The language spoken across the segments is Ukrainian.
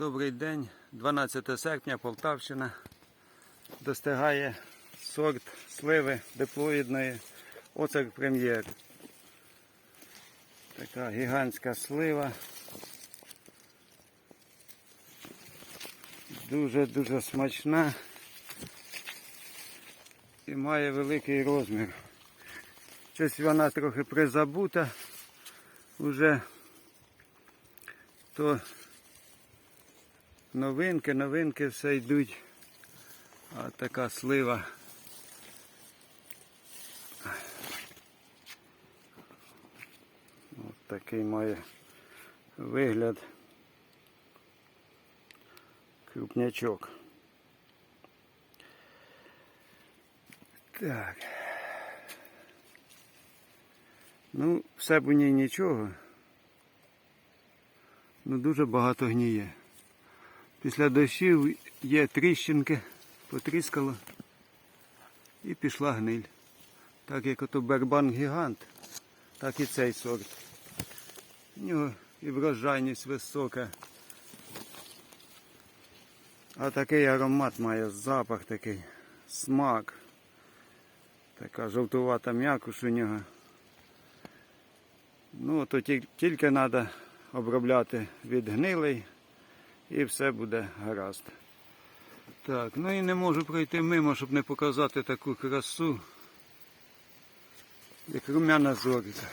Добрий день, 12 серпня, Полтавщина. Достигає сорт сливи диплоїдної Оцер прем'єр. Така гігантська слива. Дуже-дуже смачна і має великий розмір. Щось вона трохи призабута уже, то новинки, новинки все йдуть. А така слива. Ось такий має вигляд. Крупнячок. Так. Ну, все б у ній нічого. Ну дуже багато гніє. Після дощів є тріщинки, потріскало і пішла гниль. Так як ото бербан гігант, так і цей сорт. У нього і врожайність висока. А такий аромат має, запах такий, смак. Така жовтувата м'якуш у нього. Ну, то ті- тільки треба обробляти від гнилий і все буде гаразд. Так, ну і не можу пройти мимо, щоб не показати таку красу, як румяна зоріка.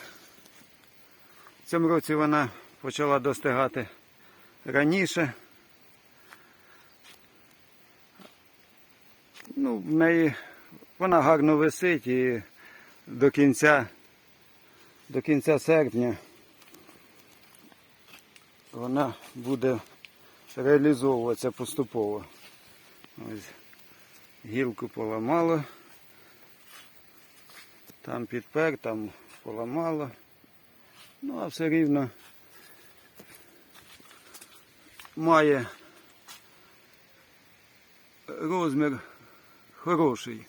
В цьому році вона почала достигати раніше. Ну, в неї вона гарно висить і до кінця, до кінця серпня вона буде реалізовуватися поступово. Ось гілку поламало, там підпер, там поламало. Ну, а все рівно має розмір хороший.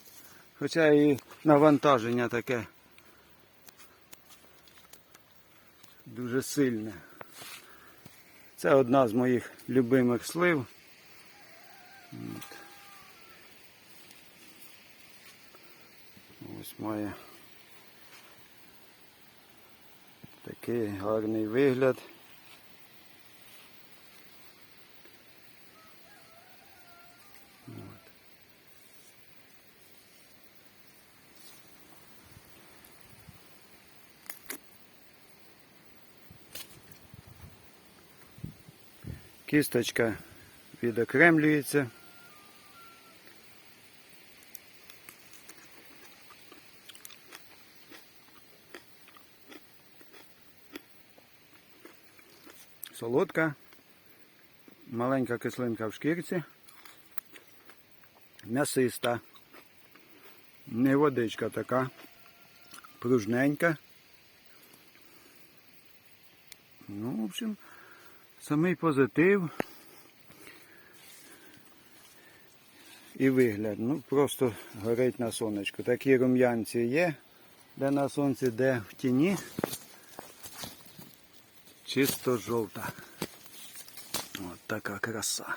Хоча і навантаження таке дуже сильне. Це одна з моїх любимих слив. От. Ось має такий гарний вигляд. Кісточка відокремлюється. Солодка, маленька кислинка в шкірці, м'ясиста, не водичка така, пружненька. Ну, в общем, самий позитив і вигляд. Ну, просто горить на сонечку. Такі рум'янці є, де на сонці, де в тіні. Чисто жовта. От така краса.